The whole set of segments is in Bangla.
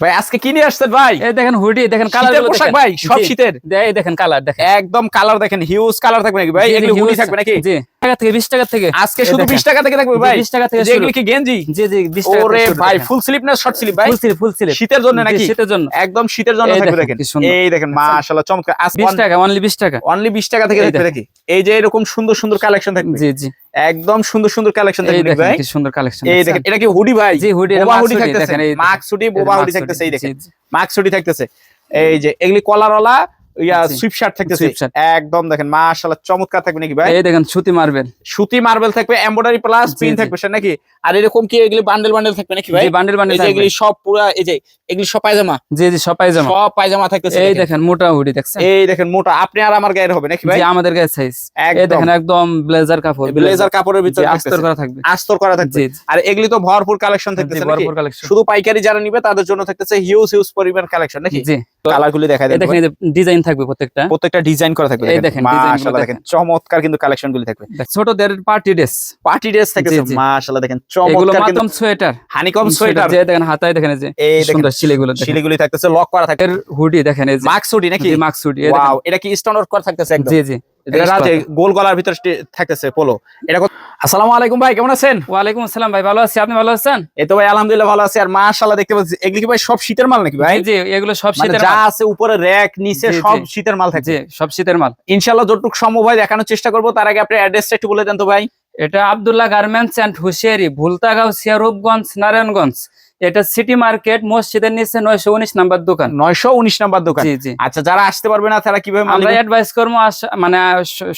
ভাই আজকে কি নিয়ে আসছেন ভাই? এই দেখেন হুডি দেখেন কালার পোশাক ভাই সব শীতের। এই দেখেন কালার দেখেন। একদম কালার দেখেন হিউজ কালার থাকবে নাকি ভাই? এগুলো হুডি থাকবে নাকি? জি। টাকা থেকে 20 টাকা থেকে। আজকে শুধু দেখেন। 20 টাকা থেকে থাকবে ভাই। 20 টাকা থেকে শুরু। কি গেঞ্জি? জি জি 20 টাকা ওরে ভাই ফুল স্লিপ না শর্ট স্লিপ ভাই? ফুল স্লিপ ফুল স্লিপ শীতের জন্য নাকি? শীতের জন্য। একদম শীতের জন্য এই থাকবে দেখেন, দেখেন। এই দেখেন মাশাআল্লাহ চমৎকার। 20 টাকা অনলি 20 টাকা। অনলি 20 টাকা থেকে এই থাকবে দেখেন। নাকি এই যে এরকম সুন্দর সুন্দর কালেকশন থাকবে। জি জি। একদম সুন্দর সুন্দর কালেকশন এই থাকবে ভাই। কি সুন্দর কালেকশন এই দেখেন। এটা কি হুডি ভাই? জি হুডি বোবা হুডি থাকতেছে। মাক্স হুডি বোবা হুডি থাকতেছে এই দেখেন। মাক্স হুডি থাকতেছে। এই যে এগুলি কলারওয়ালা ইয়া সুইপ শার্ট থাকতেছে। একদম দেখেন মাশাআল্লাহ চমৎকার থাকবে নাকি ভাই? এই দেখেন সুতি মার্বেল। সুতি মার্বেল থাকবে এমব্রয়ডারি প্লাস থাকবে স্যার নাকি? আর এরকম কি এগুলি বান্ডেল বান্ডেল থাকবে নাকি ভাই? জি বান্ডেল বান্ডেল এই এগুলি সব পুরা এই যে এগুলি সব পায়জামা? জি জি সব পায়জামা। সব পায়জামা থাকতেছে এই দেখেন। মোটা হুডি দেখছেন? এই দেখেন মোটা। আপনি আর আমার গায়ের হবে নাকি ভাই? জি আমাদের গায়ে সাইজ এই একদম। দেখেন একদম ব্লেজার কাপড় ব্লেজার কাপড়ের ভিতরে আস্তর করা থাকবে। আস্তর করা থাকবে। আর এগুলি তো ভরপুর কালেকশন থাকতেছে ভরপুর কালেকশন শুধু পাইকারি যারা নিবে তাদের জন্য থাকতেছে হিউজ হিউজ পরিমাণ কালেকশন নাকি? জি। কালার গুলি দেখা এই দেখেন ডিজাইন থাকবে প্রত্যেকটা। প্রত্যেকটা ডিজাইন করা থাকবে দেখেন, মাশাআল্লাহ দেখেন চমৎকার কিন্তু কালেকশন গুলি থাকবে ছোটদের পার্টি ড্রেস পার্টি ড্রেস থাকবে। মাশাআল্লাহ দেখেন চমৎকার কিন্তু সোয়েটার হানিকম সোয়েটার যে দেখেন হাতায় দেখেন যে এই সুন্দর শিলেগুলো দেখেন। শিলিগুলি থাকতেছে লক করা থাকে হুডি দেখেন এই যে মাক্স হুডি নাকি? মাক্স হুডি এটা কি স্টোন ওয়ার্ক করা থাকতেছে একদম? জি জি। গোল গলার ভিতরে থাকতেছে পোলো এটা আসসালামু আলাইকুম ভাই কেমন আছেন? ওয়ালাইকুম আসসালাম ভাই ভালো আছি। আপনি ভালো আছেন? এই তো ভাই আলহামদুলিল্লাহ ভালো আছি। আর মাশাআল্লাহ দেখতে পাচ্ছি এগুলি কি ভাই সব শীতের মাল নাকি ভাই? জি এগুলো সব মানে শীতের যা আছে উপরে র‍্যাক নিচে সব শীতের মাল থাকছে জি সব শীতের মাল। ইনশাআল্লাহ যতটুকু সম্ভব হয় দেখানোর চেষ্টা করব। তার আগে আপনি অ্যাড্রেসটা একটু বলে দেন তো ভাই। এটা Abdullah garments and hosiery Bhultagaon সিয়ারূপগঞ্জ Narayanganj. এটা সিটি মার্কেট মসজিদের নিচে নয়শো উনিশ নাম্বার দোকান। নয়শো উনিশ নাম্বার দোকান। আচ্ছা যারা আসতে পারবে না তারা কীভাবে আমরা? অ্যাডভাইস করব মানে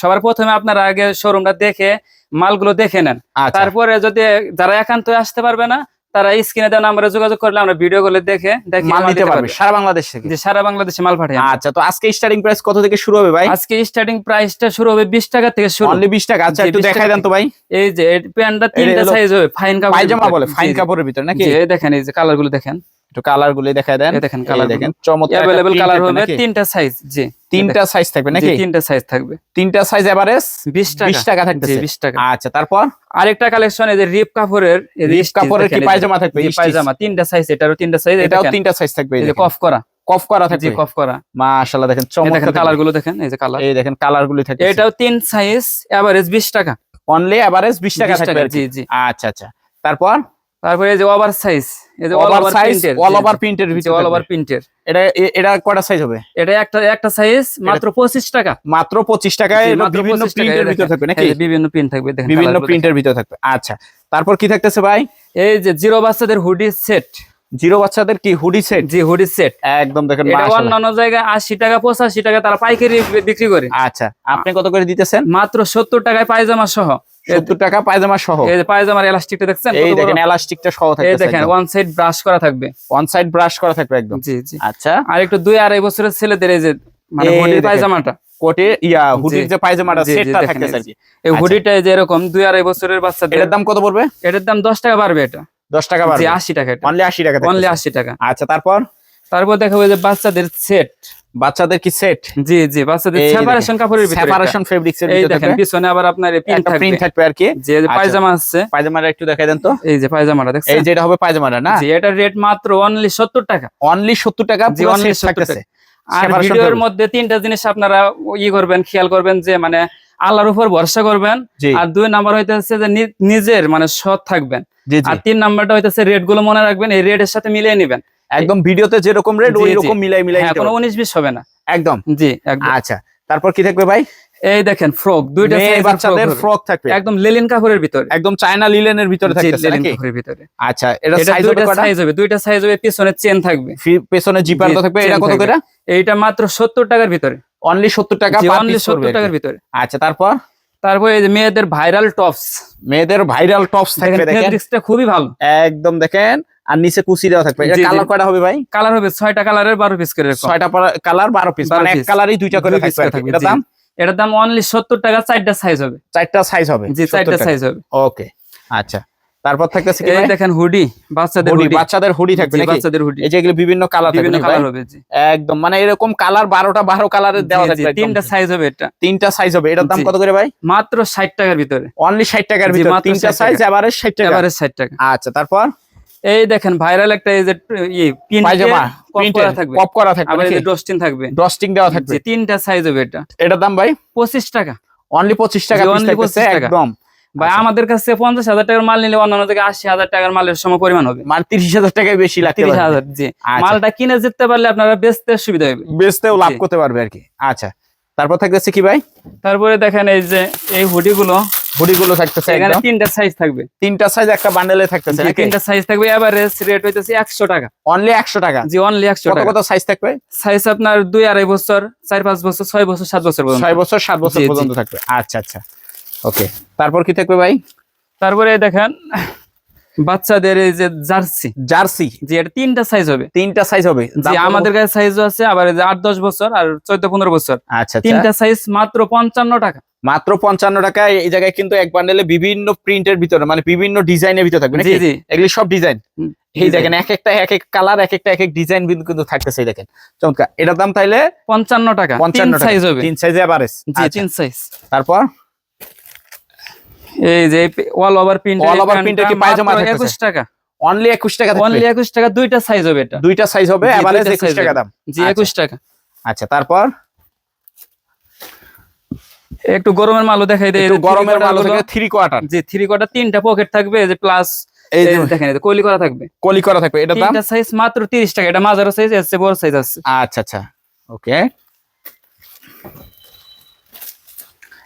সবার প্রথমে আপনারা আগে শোরুমটা দেখে মালগুলো দেখে নেন। আচ্ছা। তারপরে যদি যারা একান্ত আসতে পারবে না তারা স্ক্রিনে দেওয়া নাম্বারে যোগাযোগ করলে আমরা ভিডিও গুলো দেখে দেখে মাল নিতে পারবে সারা বাংলাদেশ থেকে। যে সারা বাংলাদেশে মাল পাঠাই আচ্ছা তো আজকে স্টার্টিং প্রাইস কত থেকে শুরু হবে ভাই? আজকে স্টার্টিং প্রাইসটা শুরু হবে বিশ টাকা থেকে শুরু। অনলি বিশ টাকা। আচ্ছা একটু দেখাই দেন তো ভাই। এই যে প্যান্টটা তিনটা সাইজ হবে ফাইন কাপড় পায়জামা বলে ফাইন কাপড়ের ভিতরে নাকি? এই দেখেন এই যে কালারগুলো দেখেন। একটু কালারগুলো দেখাই দেন। দেখেন কালার দেখেন চমৎকার একটা কালার হবে তিনটা সাইজ জি। তিনটা সাইজ থাকবে নাকি? তিনটা সাইজ থাকবে। তিনটা সাইজ এভারেজ বিশ টাকা। বিশ টাকা থাকতেছে। বিশ টাকা। আচ্ছা তারপর? আরেকটা কালেকশন এই যে রিপ কাপড়ের রিপ কাপড়ের কি পায়জামা থাকবে? পায়জামা তিনটা সাইজ এটারও তিনটা সাইজ এটাও তিনটা সাইজ থাকবে এই যে কফ করা। কফ করা জি থাকবে কফ করা। মাশাআল্লাহ দেখেন চমৎকার কালারগুলো দেখেন এই যে কালার এই দেখেন কালার গুলি থাকবে এটাও তিন সাইজ এভারেজ বিশ টাকা। অনলি এভারেজ 20 টাকা থাকবে জি জি। আচ্ছা আচ্ছা। তারপর? তারপরে এই যে ওভার সাইজ এই যে ওভার সাইজ অল ওভার প্রিন্টের অল ওভার প্রিন্টের এটা এটা কয়টা সাইজ হবে? এটা একটা একটা সাইজ মাত্র পঁচিশ টাকা। মাত্র 25 টাকায় বিভিন্ন প্রিন্টের ভিতরে থাকবে নাকি? বিভিন্ন প্রিন্ট থাকবে দেখেন বিভিন্ন প্রিন্টের ভিতরে থাকবে। আচ্ছা তারপর কি থাকতেছে ভাই? এই যে জিরো বাচ্চাদের হুডি সেট জিরো বাচ্চাদের কি হুডি সেট জি হুডি সেট একদম দেখেন। অন্যান্য জায়গায় আশি টাকা পঁচাশি টাকা তারা পাইকারি বিক্রি করে। আচ্ছা আপনি কত করে দিতেছেন? মাত্র সত্তর টাকায় পায়জামা সহ। 70 টাকা পায়জামা সহ। এই যে পায়জামার এলাস্টিকটা দেখছেন? এই বড়? দেখেন এলাস্টিকটা সহ এই দেখেন ওয়ান সাইড ব্রাশ করা থাকবে। ওয়ান সাইড ব্রাশ করা থাকবে একদম। জি জি। আচ্ছা। আর একটু দুই আড়াই বছরের ছেলেদের এই যে মানে এই পায়জামাটা। কোটে ইয়া হুডির যে পায়জামাটা সেটটা দেখেন থাকতেছে এই আচ্ছা। হুডিটা যে এরকম দুই আড়াই বছরের বাচ্চাদের এটার দাম কত পড়বে? এটার দাম দশ টাকা বাড়বে এটা। 10 টাকা বাড়বে। আশি টাকা এটা। অনলি 80 টাকা অনলি থাকতেছে। আশি টাকা। আচ্ছা তারপর? তারপর দেখাবো যে বাচ্চাদের সেট বাচ্চাদের কি সেট জি জি বাচ্চাদের এই সেপারেশন কাপড়ের ভিতরে সেপারেশন ফেব্রিক্স এর এই ভিতরে দেখেন পিছনে আবার আপনার পিন একটা থাকবে। প্রিন্ট থাকবে আর কি। যে আচ্ছা। পায়জামা আছে। পায়জামাটা একটু দেখাই দেন তো। এই যে পায়জামাটা এই দেখছেন যে এটা হবে পায়জামাটা না? জি এটা রেট মাত্র অনলি সত্তর টাকা। অনলি 70 টাকা জি, পুরো সেট 70 থাকতেছে। আর ভিডিওর মধ্যে তিনটা জিনিস আপনারা ই করবেন খেয়াল করবেন যে মানে আল্লাহর উপর ভরসা করবেন। আর দুই নাম্বার হইতেছে যে নিজের মানে সৎ থাকবেন। আর তিন নাম্বারটা হইতেছে রেটগুলো মনে রাখবেন এই রেটের সাথে মিলিয়ে নেবেন। একদম ভিডিওতে যেরকম রেট জি, ওই রকম মিলাই মিলাই হ্যাঁ কোনো উনিশ বিশ হবে না। একদম। জি একদম। আচ্ছা তারপর কি থাকবে ভাই? এই দেখেন ফ্রক দুইটা বাচ্চাদের ফ্রক থাকবে। একদম লেলিন কাপড়ের ভিতরে। একদম চায়না লিলেনের ভিতরে থাকতেছে লেলিন কাপড়ের ভিতরে। আচ্ছা এটা সাইজ হবে কয়টা সাইজ হবে দুইটা সাইজ হবে পিছনে চেন থাকবে। পেছনে জিপার থাকবে এটা কত করে? এইটা মাত্র সত্তর টাকার ভিতরে। অনলি 70 টাকা অনলি piece পড়বে সত্তর আর কি। টাকার ভিতরে। আচ্ছা তারপর? তারপরে এই যে মেয়েদের ভাইরাল টপস মেয়েদের ভাইরাল টপস থাকবে দেখেন। ফেব্রিক্সটা খুবই ভালো। একদম দেখেন। আর নিচে কুচি দেওয়া থাকবে। এটা। কালার কয়টা হবে ভাই? কালার হবে ছয়টা কালারের বারো পিস করে। ছয়টা কালার বারো পিস মানে এক। কালারই দুইটা করে পিস থাকবে এটা দাম? এটার দাম অনলি সত্তর টাকা চারটা সাইজ হবে। চারটা সাইজ হবে। জি 70 চারটা সাইজ হবে। ওকে আচ্ছা। তারপর থাকতেছে কি দেখেন হুডি বাচ্চাদের হুডি বাচ্চাদের হুডি থাকবে নাকি? বাচ্চাদের হুডি। এই যে এগুলো বিভিন্ন কালার বিভিন্ন কালার হবে জি। একদম মানে এরকম কালার বারোটা বারো কালারের দেওয়া থাকবে তিনটা সাইজ হবে এটা। তিনটা সাইজ হবে। এটার দাম কত করে ভাই? মাত্র ষাট টাকার ভিতরে। অনলি ষাট টাকার ভিতরে। তিনটা সাইজ। এবারে ষাট টাকা। এবারে ষাট টাকা। আচ্ছা তারপর? এই দেখেন ভাইরাল একটা এই যে পায়জামা করা থাকবে। পপ করা থাকবে আবার এই ডস্টিন থাকবে। ডস্টিং দেওয়া থাকবে। জি, তিনটা সাইজ হবে এটা। এটার দাম ভাই? পঁচিশ টাকা। অনলি পঁচিশ টাকা জি, piece 25 টাকা। একদম। ভাই আচ্ছা। আমাদের কাছে পঞ্চাশ হাজার টাকার মাল নিলে অন্যান্য থেকে আশি হাজার টাকার মালের সম পরিমাণ হবে। মানে তিরিশ হাজার টাকায় বেশি লাগতে তিরিশ হাজার জি। আচ্ছা। মালটা কিনে যেতে পারলে আপনারা বেচতে সুবিধা হবে। বেচতেও লাভ করতে পারবে আর কি। আচ্ছা তারপর থাকতেছে কি ভাই? তারপরে দেখেন এই যে এই হুডি গুলো হুডি গুলো থাকতেছে এখানে তিনটা সাইজ থাকবে। তিনটা সাইজ একটা বান্ডেলে থাকতেছে তিনটা সাইজ থাকবে। এভারেজ রেট হইতেছে একশো টাকা। অনলি একশো টাকা? জি অনলি একশো কত টাকা। কত সাইজ থাকবে? সাইজ আপনার দুই আড়াই বছর চার পাঁচ বছর ছয় বছর সাত বছর পর্যন্ত ছয় বছর সাত বছর জি, জি। পর্যন্ত থাকবে। আচ্ছা আচ্ছা। ওকে তারপর কি থাকবে ভাই? তারপরে দেখেন বাচ্চাদের এই যে জার্সি। জার্সি? যে এটা তিনটা সাইজ হবে। তিনটা সাইজ হবে। যে আমাদের কাছে সাইজও আছে আবার এই যে আট দশ বছর আর চোদ্দ পনেরো বছর। আচ্ছা আচ্ছা। তিনটা সাইজ মাত্র পঞ্চান্ন টাকা। মাত্র পঞ্চান্ন টাকায় এই জায়গায় কিন্তু এক বান্ডেলে বিভিন্ন প্রিন্টের ভিতরে মানে বিভিন্ন ডিজাইনের ভিতরে থাকবে জি নাকি? জি। এগুলি সব ডিজাইন এই। দেখেন এক একটা এক এক কালার এক একটা এক এক ডিজাইন কিন্তু থাকতেছে এই দেখেন। চমৎকার। এটার দাম তাইলে পঞ্চান্ন টাকা। পঞ্চান্ন তিন সাইজ হবে। তিন সাইজে আবার জি তিন সাইজ তারপর? এই যে all over print All over print কি পায়জামা থাকতেছে? একুশ টাকা। অনলি একুশ টাকা অনলি থাকবে একুশ টাকা দুইটা সাইজ হবে এটা। দুইটা সাইজ হবে এভারেজ দুইটা একুশ size টাকা দাম। জি আচ্ছা। একুশ টাকা। আচ্ছা তারপর? একটু গরমের মালও দেখাই দেয় একটু গরমের মাল থেকে থ্রি কোয়ার্টার যে থ্রি কোয়ার্টার তিনটা পকেট থাকবে এই যে প্লাস এই দেখেন যে কলি করা থাকবে। কলি করা থাকবে এটার দাম? তিনটা সাইজ মাত্র তিরিশ টাকা এটা মাঝারো সাইজ এসে বড় সাইজ আছে। আচ্ছা আচ্ছা। ওকে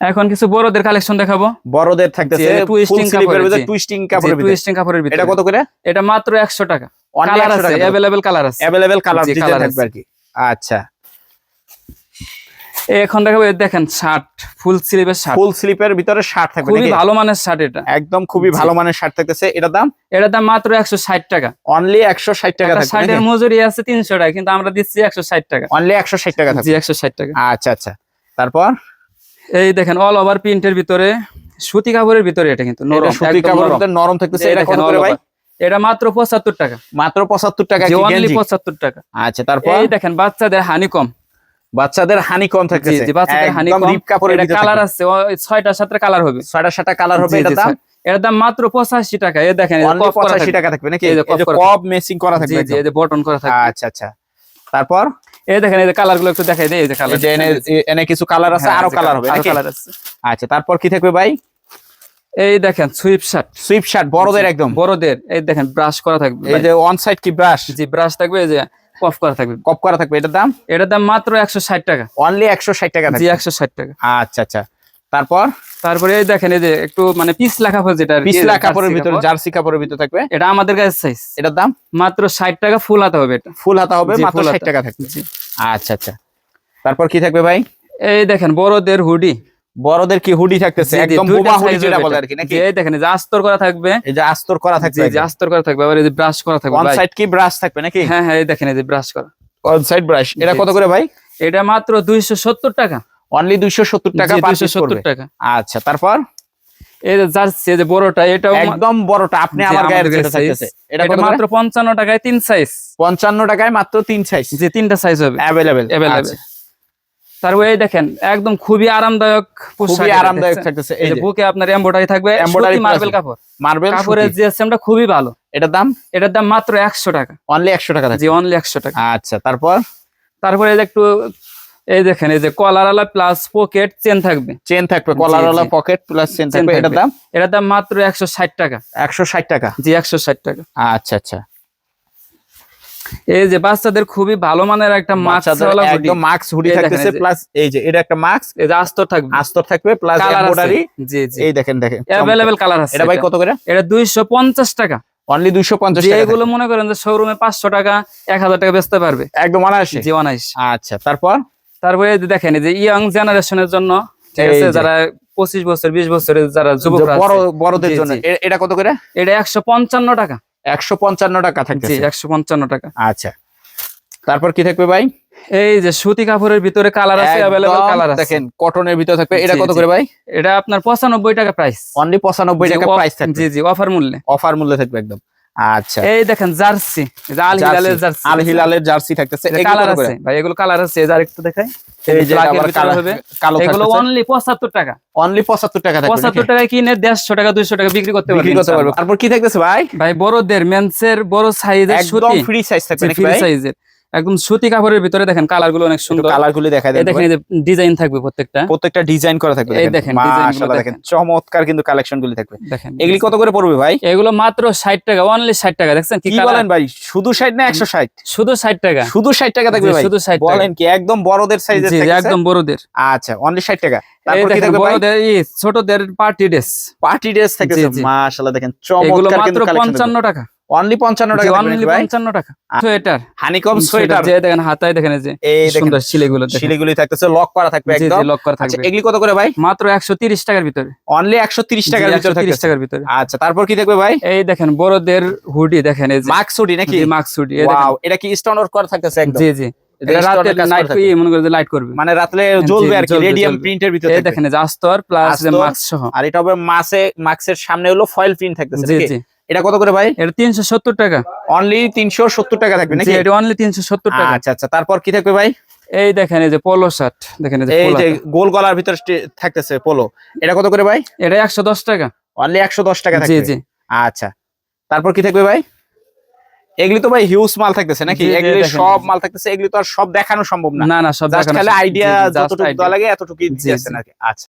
এখন কিছু বড়দের কালেকশন দেখাবো। বড়দের থাকতেছে জি, twisting কাপড়ের, ভিতরে টুইস্টিং কাপড়ের ভিতরে। টুইস্টিং কাপড়ের ভিতরে। এটা কত করে? এটা মাত্র একশো টাকা। অনলি কালার আছে অ্যাভেলেবেল কালার আছে। অ্যাভেলেবেল কালার জি, colour থাকবে আর কি। আচ্ছা। এখন দেখাবো দেখেন শার্ট ফুল স্লিভের শার্ট ফুল স্লিপের ভিতরে শার্ট থাকবে খুবই ভালো মানের শার্ট এটা। একদম খুবই ভালো মানের শার্ট থাকতেছে। এটার দাম? এটার দাম মাত্র একশো ষাট টাকা। অনলি একশো ষাট টাকা একটা থাকবে শার্টের মজুরি আছে তিনশো টাকা কিন্তু আমরা দিচ্ছি একশো ষাট টাকা। অনলি একশো ষাট টাকা জি থাকবে। একশো ষাট টাকা। আচ্ছা আচ্ছা। তারপর? এই দেখেন অল ওভার প্রিন্টের ভিতরে সুতি কাপড়ের ভিতরে এটা কিন্তু নরম সুতি কাপড়ের নরম। ভিতরে নরম থাকতেছে এটা কত করে ভাই? এটা মাত্র পঁচাত্তর টাকা। মাত্র পঁচাত্তর টাকা যে কি অনলি গেঞ্জি? পঁচাত্তর টাকা। আচ্ছা তারপর? এই দেখেন বাচ্চাদের হানি কম। বাচ্চাদের হানি কম জি থাকতেছে। জি বাচ্চাদের একদম হানিকম রিপ কাপড়ের এটা ভিতরে কালার আছে ও ছয়টা সাতটা কালার হবে। ছয়টা সাতটা কালার হবে এটা দাম? এটার দাম মাত্র পঁচাশি টাকা। এই দেখেন কপ করা পঁচাশি থাকবে। টাকা থাকবে নাকি? এই যে কপ মেসিং করা থাকবে। জি একদম। এই যে বটন করা থাকবে। আচ্ছা আচ্ছা। তারপর? এই দেখেন এই যে কালারগুলো একটু দেখাই দেয় এই যে কালার এনে কিছু কালার আছে? আরও কালার হবে কালার আছে। আচ্ছা তারপর কি থাকবে ভাই? এই দেখেন সুইপ শার্ট সুইপ শার্ট বড়দের একদম? বড়দের। এই দেখেন ব্রাশ করা থাকবে। এই যে ওয়ান সাইড কি ব্রাশ জি ব্রাশ থাকবে এই যে কফ করা থাকবে। কপ করা থাকবে এটার দাম? এটার দাম মাত্র একশো ষাট টাকা। অনলি একশো ষাট টাকা জি একশো ষাট টাকা। আচ্ছা আচ্ছা। তারপর? তারপরে এই দেখেন এই যে একটু মানে পিছলা কাপড় যেটা আর পিছলা কাপড়ের ভিতরে জার্সি কাপড়ের ভিতরে থাকবে? এটা আমাদের কাছে সাইজ এটার দাম? মাত্র ষাট টাকা ফুল হাতা হবে এটা। ফুল হাতা হবে মাত্র ষাট। টাকা থাকবে। জি। আচ্ছা আচ্ছা। তারপর কি থাকবে ভাই? এই দেখেন বড়দের হুডি বড়দের কি হুডি থাকতেছে? একদম বোবা হুডি যেটা বলে আর কি নাকি? এই দেখেন এই যে আস্তর করা থাকবে। এই যে আস্তর করা থাকবে। জি জি আস্তর করা থাকবে। আবার এই যে ব্রাশ করা থাকবে ভাই। সাইড কি ব্রাশ থাকবে নাকি? হ্যাঁ হ্যাঁ এই দেখেন এই যে ব্রাশ করা। অন সাইড ব্রাশ এটা কত করে ভাই? এটা মাত্র দুইশো সত্তর টাকা। অনলি দুইশো সত্তর টাকা জি, পার 270 টাকা। আচ্ছা তারপর? এই যে জার্সি যে বড়টা এটাও একদম বড়টা আপনি আমার গায়ের যেটা size। এটা এটা মাত্র পঞ্চান্ন টাকায় তিন সাইজ পঞ্চান্ন টাকায় মাত্র তিন সাইজ যে তিনটা সাইজ হবে। অ্যাভেলেবেল তারপরে এই দেখেন একদম খুবই আরামদায়ক খুবই আরামদায়ক থাকতেছে এই এই যে যে। বুকে আপনার এমব্রয়ডারি থাকবে মার্বেল কাপড়। মার্বেল কাপড়ের জিএসএমটা খুবই ভালো। এটার দাম? এটার দাম মাত্র একশো টাকা। অনলি একশো টাকা জি অনলি একশো টাকা। আচ্ছা তারপর? তারপরে একটু এই দেখেন এই যে কলারওয়ালা প্লাস পকেট চেন থাকবে। চেন থাকবে জি, কলারওয়ালা পকেট প্লাস চেন থাকবে। এটার দাম? এটার দাম মাত্র একশো ষাট টাকা। একশো ষাট টাকা? জি একশো ষাট টাকা। আচ্ছা আচ্ছা। এই যে বাচ্চাদের খুবই ভালো মানের একটা একদম মাস্ক হুডি থাকতেছে প্লাস এই যে এটা একটা মাস্ক এই যে আস্তর থাকবে। আস্তর থাকবে প্লাস এমব্রয়ডারি জি জি। এই দেখেন দেখেন অ্যাভেলেবেল কালার আছে এটা ভাই কত করে? এটা দুইশো পঞ্চাশ টাকা। অনলি দুইশো পঞ্চাশ যে টাকা এগুলো মনে করেন যে শোরুমে পাঁচশো টাকা এক হাজার টাকা বেচতে পারবে। একদম অনায়াসে? জি অনাইশ আচ্ছা তারপর? তারপরে দেখেন যে ইয়াং জেনারেশনের জন্য ঠিক আছে যারা পঁচিশ বছর বিশ বছরের যারা যুবক বড় বড়দের জন্য। এটা কত করে? এটা একশো পঞ্চান্ন টাকা। একশো পঞ্চান্ন টাকা জি থাকতেছে একশো পঞ্চান্ন টাকা। আচ্ছা। তারপর কি থাকবে ভাই? এই যে সুতি কাপড়ের ভিতরে কালার আছে অ্যাভেলেবল কালার আছে। দেখেন কটনের ভিতরে থাকবে। এটা কত করে ভাই? এটা আপনার পঁচানব্বই টাকা প্রাইস অনলি পঁচানব্বই টাকা প্রাইস থাকবে। জি জি অফার মূল্যে। অফার মূল্য থাকবে একদম। আচ্ছা। এই দেখেন জার্সি। আল হিলালের জার্সি। আল হিলালের জার্সি থাকতেছে। কালার আছে। ভাই এগুলো কালার আছে। এই যে আরেকটু দেখাই। এই যে আবার হবে। কালো এগুলো অনলি পঁচাত্তর টাকা। অনলি 75 টাকা থাকে পঁচাত্তর টাকায় কিনে দেড়শো টাকা দুইশো টাকা বিক্রি করতে বিক্রি করতে পারবে। তারপর কি থাকতেছে ভাই? ভাই বড়দের মেন্সের বড় সাইজের একদম ফ্রি সাইজ থাকবে নাকি ফ্রি সাইজের একদম সুতি কাপড়ের ভিতরে দেখেন কালারগুলো অনেক সুন্দর। কালারগুলো দেখা দেন দেখেন ডিজাইন থাকবে প্রত্যেকটা। প্রত্যেকটা ডিজাইন করা থাকবে দেখেন। দেখেন, মাশাআল্লাহ দেখেন। দেখেন। চমৎকার কিন্তু কালেকশন গুলি থাকবে। দেখেন এগুলি কত করে পড়বে ভাই? এগুলো মাত্র ষাট টাকা অনলি ষাট টাকা দেখছেন কি বলেন ভাই? শুধু 60 না 160 শুধু ষাট টাকা। শুধু 60 টাকা থাকবে ভাই? শুধু 60 টাকা। বলেন কি একদম বড়দের সাইজের থাকবে একদম বড়দের। আচ্ছা অনলি 60 টাকা। তারপর কি থাকবে বড়দের ছোটদের পার্টি ড্রেস পার্টি ড্রেস জি। মাশাআল্লাহ দেখেন। চমৎকার মাত্র কিন্তু কালেকশন পঞ্চান্ন টাকা। অনলি 55 টাকা অনলি নাকি ভাই? পঞ্চান্ন টাকা। সোয়েটার। Honeycomb sweater. যে দেখেন হাতায় দেখেন এই যে এই সুন্দর সিলেগুলো দেখেন। শিলিগুলি থাকতেছে লক করা থাকবে জি জি লক করা আচ্ছা থাকবে। এগুলি কত করে ভাই? মাত্র একশো তিরিশ টাকার ভিতরে। অনলি 130 টাকার ভিতরে 130 টাকার ভিতরে। আচ্ছা তারপর কি থাকবে ভাই? এই দেখেন বড়দের হুডি দেখেন এই যে। মাক্স হুডি নাকি? মাক্স হুডি এই দেখেন। এটা কি স্টোন ওয়ার্ক করা থাকতেছে একদম? জি জি। রাতে। মনে করে লাইট করবে। মানে রাত্রে জ্বলবে আর কি রেডিয়াম প্রিন্টের ভিতরে দেখেন এই যে আস্তর প্লাস সহ। আর এটা হবে মাসে মাক্সের সামনে হলো ফয়েল প্রিন্ট থাকতেছে জি জি। এটা কত করে ভাই? এটা তিনশো সত্তর টাকা। অনলি 370 টাকা থাকবে নাকি? এটা অনলি তিনশো সত্তর টাকা। আচ্ছা আচ্ছা তারপর কি থাকবে ভাই? এই দেখেন এই যে পোলো শার্ট দেখেন এই যে গোল গলার ভিতরে থাকতেছে পোলো। এটা কত করে ভাই? এটা একশো দশ টাকা। অনলি 110 টাকা জি জি। আচ্ছা তারপর কি থাকবে ভাই? এগুলি তো ভাই হিউজ মাল থাকতেছে নাকি? এগুলি সব মাল থাকতেছে এগুলি তো আর সব দেখানো সম্ভব না। না না সব দেখানো আইডিয়া যতটুকু লাগে এতটুকুই আচ্ছা।